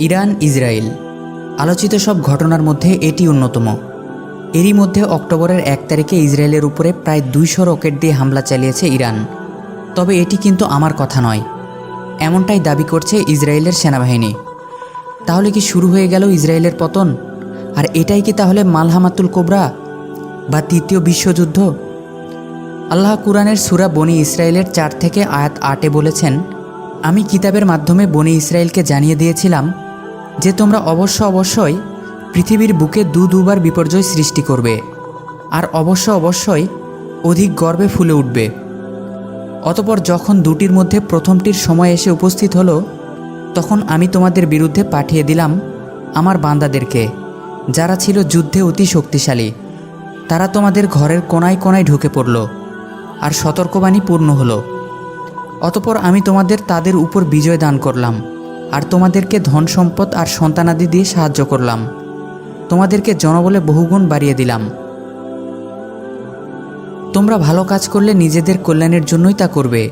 Iran, Israel. আলোচিত সব ঘটনার মধ্যে এটি অন্যতম। এরই মধ্যে অক্টোবরের এক তারিখে ইসরায়েলের উপরে প্রায় দুইশো রকেট দিয়ে হামলা চালিয়েছে ইরান। তবে এটি কিন্তু আমার কথা নয়। এমনটাই দাবি করছে ইসরায়েলের সেনাবাহিনী। তাহলে কি শুরু হয়ে গেল ইসরায়েলের পতন? আর এটাই কি তাহলে মালহামাতুল কোবরা বা তৃতীয় বিশ্বযুদ্ধ? আল্লাহ কুরআনের সুরা বনি ইসরায়েলের চার থেকে আয়াত আটে বলেছেন, আমি কিতাবের মাধ্যমে বনি ইসরায়েলকে জানিয়ে দিয়েছিলাম যে তোমরা অবশ্য অবশ্যই পৃথিবীর বুকে দু দুবার বিপর্যয় সৃষ্টি করবে, আর অবশ্য অবশ্যই অধিক গর্বে ফুলে উঠবে। অতপর যখন দুটির মধ্যে প্রথমটির সময় এসে উপস্থিত হলো, তখন আমি তোমাদের বিরুদ্ধে পাঠিয়ে দিলাম আমার বান্দাদেরকে, যারা ছিল যুদ্ধে অতি শক্তিশালী। তারা তোমাদের ঘরের কোনায় কোনায় ঢুকে পড়ল, আর সতর্কবাণী পূর্ণ হলো। অতপর আমি তোমাদের তাদের উপর বিজয় দান করলাম। আর তোমাদেরকে ধন সম্পদ আর সন্তানাদি দিয়ে সাহায্য করলাম। তোমাদেরকে জনবলে বহুগুণ বাড়িয়ে দিলাম। তোমরা ভালো কাজ করলে নিজেদের কল্যাণের জন্যই তা করবে।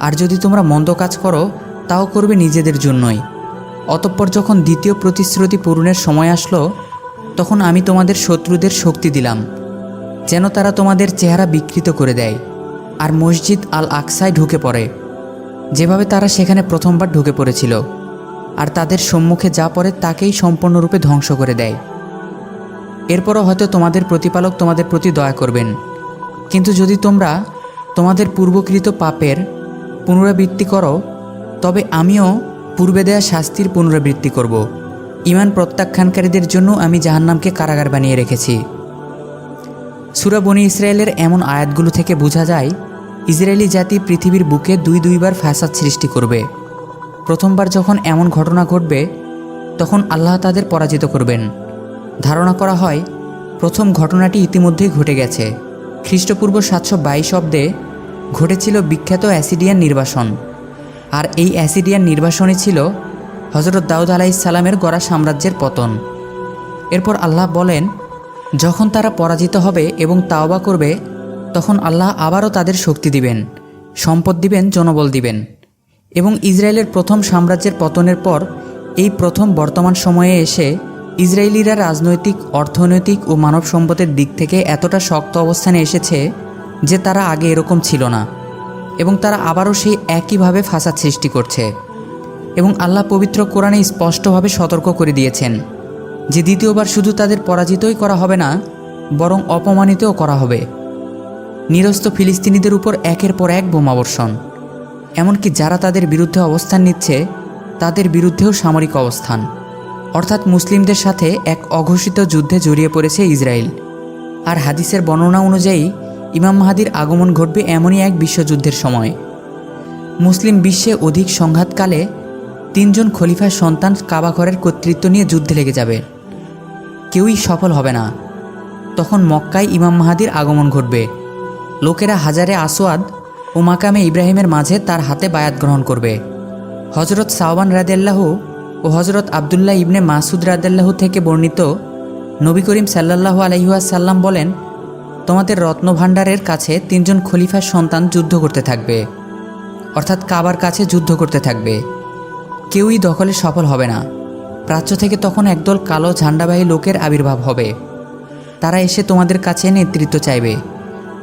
আর যদি তোমরা মন্দ কাজ করো, তাও করবে নিজেদের জন্যই। অতঃপর যখন দ্বিতীয় প্রতিশ্রুতি পূরণের সময় আসলো, তখন আমি তোমাদের শত্রুদের শক্তি দিলাম, যেন তারা তোমাদের চেহারা বিকৃত করে দেয়, আর মসজিদ আল আকসায় ঢুকে পড়ে, যেভাবে তারা সেখানে প্রথমবার ঢুকে পড়েছিল। আর তাদের সম্মুখে যা পড়ে তাকেই সম্পূর্ণরূপে ধ্বংস করে দেয়। এরপরও হয়তো তোমাদের প্রতিপালক তোমাদের প্রতি দয়া করবেন। কিন্তু যদি তোমরা তোমাদের পূর্বকৃত পাপের পুনরাবৃত্তি করো, তবে আমিও পূর্বে দেয়া শাস্তির পুনরাবৃত্তি করব। ইমান প্রত্যাখ্যানকারীদের জন্য আমি জাহান্নামকে কারাগার বানিয়ে রেখেছি। সুরা বনি ইসরায়েলের এমন আয়াতগুলো থেকে বোঝা যায়, ইসরায়েলি জাতি পৃথিবীর বুকে দুই দুইবার ফ্যাসাদ সৃষ্টি করবে। প্রথমবার যখন এমন ঘটনা ঘটবে, তখন আল্লাহ তাদের পরাজিত করবেন। ধারণা করা হয়, প্রথম ঘটনাটি ইতিমধ্যেই ঘটে গেছে। খ্রিস্টপূর্ব সাতশো বাইশ অব্দে ঘটেছিল বিখ্যাত অ্যাসিডিয়ান নির্বাসন। আর এই অ্যাসিডিয়ান নির্বাসনই ছিল হজরত দাউদ আলাইসাল্লামের গড়া সাম্রাজ্যের পতন। এরপর আল্লাহ বলেন, যখন তারা পরাজিত হবে এবং তাওবা করবে, তখন আল্লাহ আবারও তাদের শক্তি দিবেন, সম্পদ দিবেন, জনবল দিবেন। এবং ইসরায়েলের প্রথম সাম্রাজ্যের পতনের পর, এই প্রথম বর্তমান সময়ে এসে ইসরায়েলিরা রাজনৈতিক, অর্থনৈতিক ও মানব সম্পদের দিক থেকে এতটা শক্ত অবস্থানে এসেছে যে তারা আগে এরকম ছিল না এবং তারা আবারও সেই একইভাবে ফাসাদ সৃষ্টি করছে এবং আল্লাহ পবিত্র কোরআনে স্পষ্টভাবে সতর্ক করে দিয়েছেন যে দ্বিতীয়বার শুধু তাদের পরাজিতই করা হবে না, বরং অপমানিতও করা হবে। নিরস্ত ফিলিস্তিনিদের উপর একের পর এক বোমাবর্ষণ। এমনকি যারা তাদের বিরুদ্ধে অবস্থান নিচ্ছে, তাদের বিরুদ্ধেও সামরিক অবস্থান। অর্থাৎ মুসলিমদের সাথে এক অঘোষিত যুদ্ধে জড়িয়ে পড়েছে ইসরায়েল। আর হাদিসের বর্ণনা অনুযায়ী, ইমাম মাহাদির আগমন ঘটবে এমনই এক বিশ্বযুদ্ধের সময়। মুসলিম বিশ্বে অধিক সংঘাতকালে তিনজন খলিফার সন্তান কাবাঘরের কর্তৃত্ব নিয়ে যুদ্ধে লেগে যাবে। কেউই সফল হবে না। তখন মক্কায় ইমাম মাহাদির আগমন ঘটবে। লোকেরা হাজারে আসোয়াদ ও মাকামে ইব্রাহিমের মাঝে তার হাতে বায়াত গ্রহণ করবে। হজরত সাওবান রাদেল্লাহ ও হজরত আবদুল্লাহ ইবনে মাসুদ রাদেল্লাহ থেকে বর্ণিত নবী করিম সাল্লাহ আলহিহাসাল্লাম বলেন, তোমাদের রত্নভাণ্ডারের কাছে তিনজন খলিফার সন্তান যুদ্ধ করতে থাকবে। অর্থাৎ কাবার কাছে যুদ্ধ করতে থাকবে। কেউই দখলে সফল হবে না। প্রাচ্য থেকে তখন একদল কালো ঝান্ডাবাহী লোকের আবির্ভাব হবে। তারা এসে তোমাদের কাছে নেতৃত্ব চাইবে।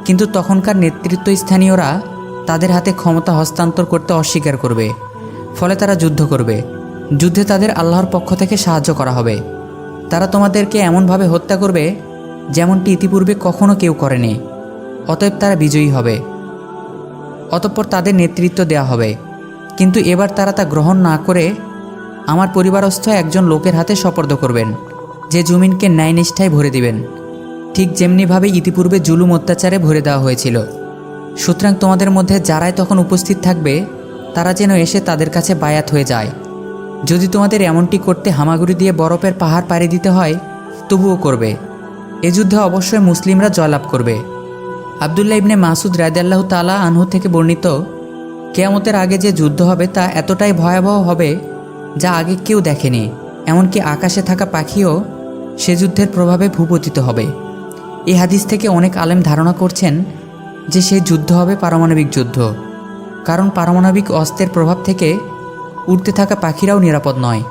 কিন্তু তখনকার নেতৃত্ব স্থানীয়রা তাদের হাতে ক্ষমতা হস্তান্তর করতে অস্বীকার করবে। ফলে তারা যুদ্ধ করবে। যুদ্ধে তাদের আল্লাহর পক্ষ থেকে সাহায্য করা হবে। তারা তোমাদেরকে এমনভাবে হত্যা করবে, যেমনটি ইতিপূর্বে কখনো কেউ করেনি। অতএব তারা বিজয়ী হবে। অতঃপর তাদের নেতৃত্ব দেওয়া হবে। কিন্তু এবার তারা তা গ্রহণ না করে আমার পরিবারস্থ একজন লোকের হাতে সপর্দ করবেন, যে জমিনকে ন্যায়নিষ্ঠায় ভরে দিবেন। ঠিক যেমনিভাবে ইতিপূর্বে জুলুম অত্যাচারে ভরে দেওয়া হয়েছিল। সুতরাং তোমাদের মধ্যে যারাই তখন উপস্থিত থাকবে, তারা যেন এসে তাদের কাছে বায়াত হয়ে যায়। যদি তোমাদের এমনটি করতে হামাগুড়ি দিয়ে বরফের পাহাড় পাড়ি দিতে হয়, তবুও করবে। এ যুদ্ধে অবশ্যই মুসলিমরা জয়লাভ করবে। আবদুল্লাহ ইবনে মাসুদ রায়দাল্লাহ তালা আনহু থেকে বর্ণিত, কেয়ামতের আগে যে যুদ্ধ হবে তা এতটাই ভয়াবহ হবে যা আগে কেউ দেখেনি, এমনকি আকাশে থাকা পাখিও সে যুদ্ধের প্রভাবে ভূপতিত হবে। এই হাদিস থেকে অনেক আলেম ধারণা করছেন যে সেই যুদ্ধ হবে পারমাণবিক যুদ্ধ। কারণ পারমাণবিক অস্ত্রের প্রভাব থেকে উড়তে থাকা পাখিরাও নিরাপদ নয়।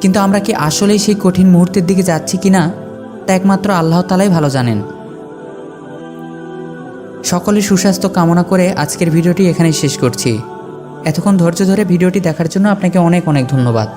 কিন্তু আমরা কি আসলেই সেই কঠিন মুহূর্তের দিকে যাচ্ছি কি না তা একমাত্র আল্লাহ তালাই ভালো জানেন। সকলে সুস্বাস্থ্য কামনা করে আজকের ভিডিওটি এখানেই শেষ করছি। এতক্ষণ ধৈর্য ধরে ভিডিওটি দেখার জন্য আপনাকে অনেক অনেক ধন্যবাদ।